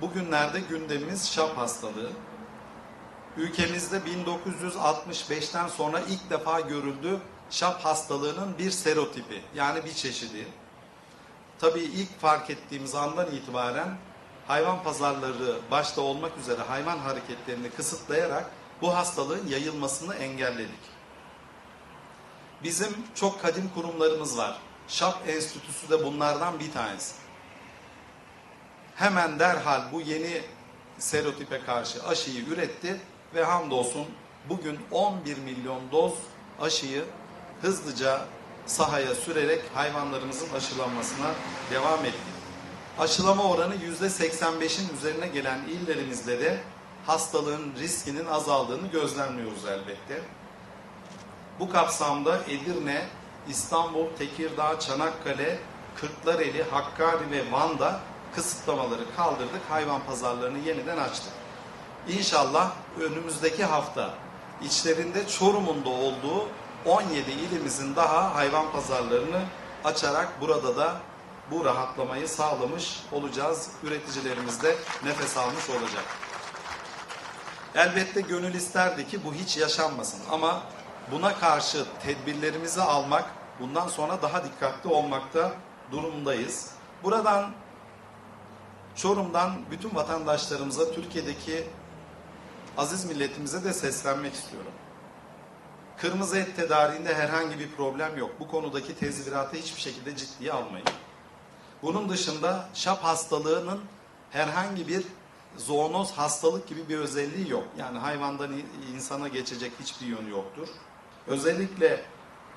Bugünlerde gündemimiz şap hastalığı. Ülkemizde 1965'ten sonra ilk defa görüldü şap hastalığının bir serotipi yani bir çeşidi. Tabii ilk fark ettiğimiz andan itibaren hayvan pazarları başta olmak üzere hayvan hareketlerini kısıtlayarak bu hastalığın yayılmasını engelledik. Bizim çok kadim kurumlarımız var. Şap Enstitüsü de bunlardan bir tanesi. Hemen derhal bu yeni serotipe karşı aşıyı üretti ve hamdolsun bugün 11 milyon doz aşıyı hızlıca sahaya sürerek hayvanlarımızın aşılanmasına devam etti. Aşılama oranı %85'in üzerine gelen illerimizde de hastalığın riskinin azaldığını gözlemliyoruz elbette. Bu kapsamda Edirne, İstanbul, Tekirdağ, Çanakkale, Kırklareli, Hakkari ve Van'da kısıtlamaları kaldırdık. Hayvan pazarlarını yeniden açtık. İnşallah önümüzdeki hafta içlerinde Çorum'un da olduğu 17 ilimizin daha hayvan pazarlarını açarak burada da bu rahatlamayı sağlamış olacağız. Üreticilerimiz de nefes almış olacak. Elbette gönül isterdi ki bu hiç yaşanmasın ama buna karşı tedbirlerimizi almak, bundan sonra daha dikkatli olmakta durumdayız. Buradan Çorum'dan bütün vatandaşlarımıza, Türkiye'deki aziz milletimize de seslenmek istiyorum. Kırmızı et tedariğinde herhangi bir problem yok. Bu konudaki tezviratı hiçbir şekilde ciddiye almayın. Bunun dışında şap hastalığının herhangi bir zoonoz hastalık gibi bir özelliği yok. Yani hayvandan insana geçecek hiçbir yönü yoktur. Özellikle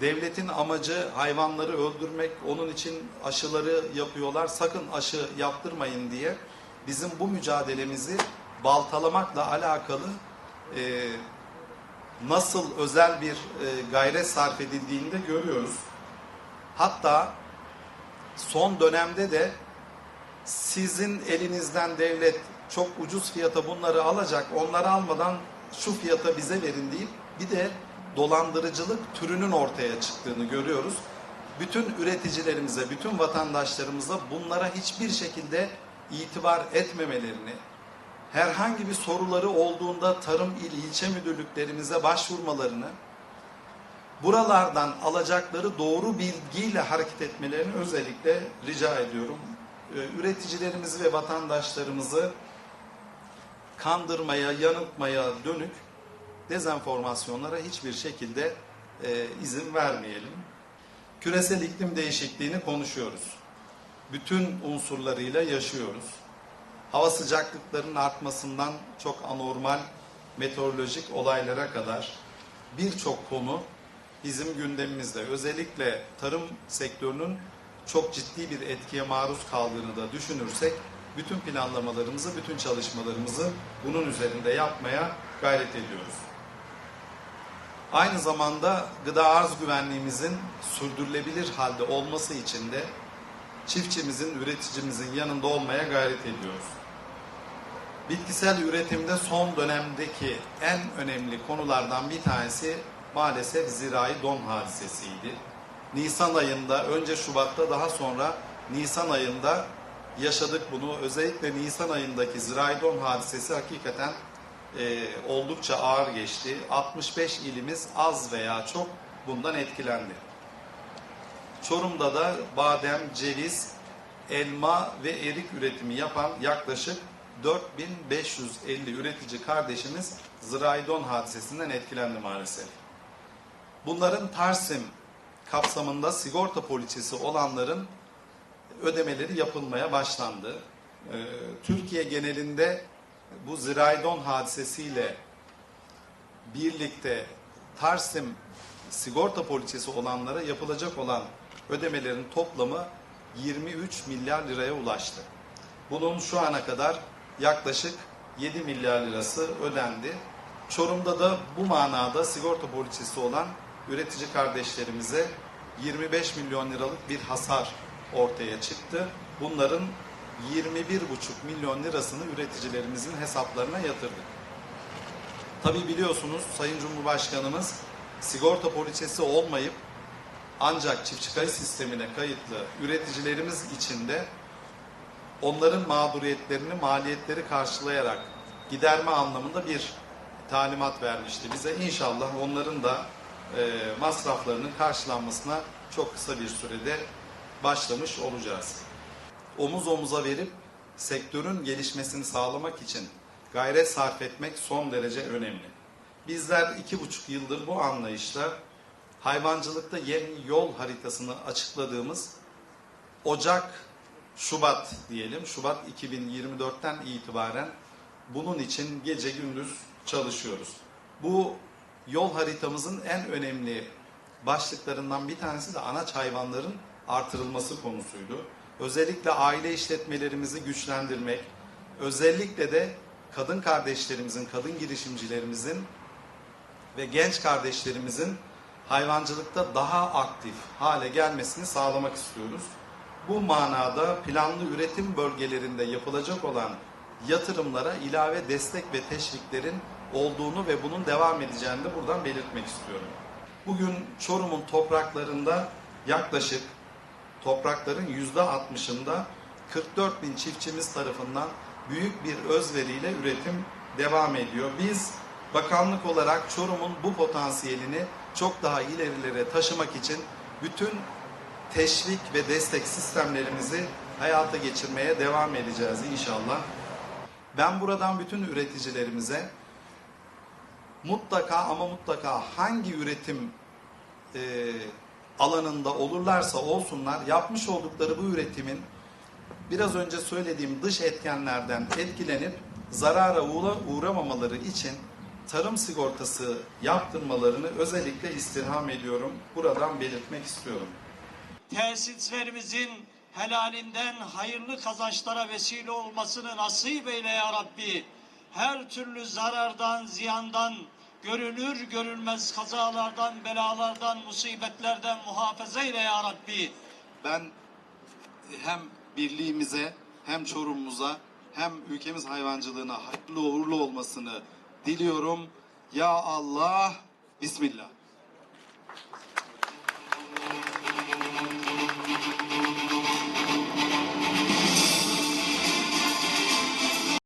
devletin amacı hayvanları öldürmek, onun için aşıları yapıyorlar. Sakın aşı yaptırmayın diye bizim bu mücadelemizi baltalamakla alakalı e, nasıl özel bir e, gayret sarf edildiğini de görüyoruz. Hatta son dönemde de sizin elinizden devlet çok ucuz fiyata bunları alacak, onları almadan şu fiyata bize verin deyip bir de dolandırıcılık türünün ortaya çıktığını görüyoruz. Bütün üreticilerimize, bütün vatandaşlarımıza bunlara hiçbir şekilde itibar etmemelerini, herhangi bir soruları olduğunda tarım il ilçe müdürlüklerimize başvurmalarını, buralardan alacakları doğru bilgiyle hareket etmelerini özellikle rica ediyorum. Ee, Üreticilerimizi ve vatandaşlarımızı kandırmaya, yanıltmaya dönük dezenformasyonlara hiçbir şekilde e, izin vermeyelim. Küresel iklim değişikliğini konuşuyoruz. Bütün unsurlarıyla yaşıyoruz. Hava sıcaklıklarının artmasından çok anormal meteorolojik olaylara kadar birçok konu bizim gündemimizde. Özellikle tarım sektörünün çok ciddi bir etkiye maruz kaldığını da düşünürsek bütün planlamalarımızı, bütün çalışmalarımızı bunun üzerinde yapmaya gayret ediyoruz. Aynı zamanda gıda arz güvenliğimizin sürdürülebilir halde olması için de çiftçimizin, üreticimizin yanında olmaya gayret ediyoruz. Bitkisel üretimde son dönemdeki en önemli konulardan bir tanesi maalesef zirai don hadisesiydi. Nisan ayında, önce Şubat'ta daha sonra Nisan ayında yaşadık bunu. Özellikle Nisan ayındaki zirai don hadisesi hakikaten e, oldukça ağır geçti. 65 ilimiz az veya çok bundan etkilendi. Çorum'da da badem, ceviz, elma ve erik üretimi yapan yaklaşık 4550 üretici kardeşimiz zirai don hadisesinden etkilendi maalesef. Bunların Tarsim kapsamında sigorta poliçesi olanların ödemeleri yapılmaya başlandı. Ee, Türkiye genelinde bu ziraydon hadisesiyle birlikte Tarsim sigorta poliçesi olanlara yapılacak olan ödemelerin toplamı 23 milyar liraya ulaştı. Bunun şu ana kadar yaklaşık 7 milyar lirası ödendi. Çorum'da da bu manada sigorta poliçesi olan üretici kardeşlerimize 25 milyon liralık bir hasar ortaya çıktı. Bunların 21,5 milyon lirasını üreticilerimizin hesaplarına yatırdık. Tabi biliyorsunuz Sayın Cumhurbaşkanımız sigorta poliçesi olmayıp ancak çiftçi kayıt sistemine kayıtlı üreticilerimiz için de onların mağduriyetlerini maliyetleri karşılayarak giderme anlamında bir talimat vermişti bize. İnşallah onların da e, masraflarının karşılanmasına çok kısa bir sürede başlamış olacağız. Omuz omuza verip sektörün gelişmesini sağlamak için gayret sarf etmek son derece önemli. Bizler iki buçuk yıldır bu anlayışla hayvancılıkta yeni yol haritasını açıkladığımız Ocak, Şubat diyelim, Şubat 2024'ten itibaren bunun için gece gündüz çalışıyoruz. Bu yol haritamızın en önemli başlıklarından bir tanesi de anaç hayvanların artırılması konusuydu. Özellikle aile işletmelerimizi güçlendirmek, özellikle de kadın kardeşlerimizin, kadın girişimcilerimizin ve genç kardeşlerimizin hayvancılıkta daha aktif hale gelmesini sağlamak istiyoruz. Bu manada planlı üretim bölgelerinde yapılacak olan yatırımlara ilave destek ve teşviklerin olduğunu ve bunun devam edeceğini de buradan belirtmek istiyorum. Bugün Çorum'un topraklarında yaklaşık toprakların yüzde 60'ında 44 bin çiftçimiz tarafından büyük bir özveriyle üretim devam ediyor. Biz bakanlık olarak Çorum'un bu potansiyelini çok daha ilerilere taşımak için bütün teşvik ve destek sistemlerimizi hayata geçirmeye devam edeceğiz inşallah. Ben buradan bütün üreticilerimize mutlaka ama mutlaka hangi üretim e, alanında olurlarsa olsunlar yapmış oldukları bu üretimin biraz önce söylediğim dış etkenlerden etkilenip zarara uğra uğramamaları için tarım sigortası yaptırmalarını özellikle istirham ediyorum. Buradan belirtmek istiyorum. tesislerimizin helalinden hayırlı kazançlara vesile olmasını nasip eyle ya Rabbi. Her türlü zarardan, ziyandan, görülür görülmez kazalardan, belalardan, musibetlerden muhafaza eyle ya Rabbi. Ben hem birliğimize hem Çorum'umuza hem ülkemiz hayvancılığına hayırlı uğurlu olmasını diliyorum. Ya Allah, Bismillah.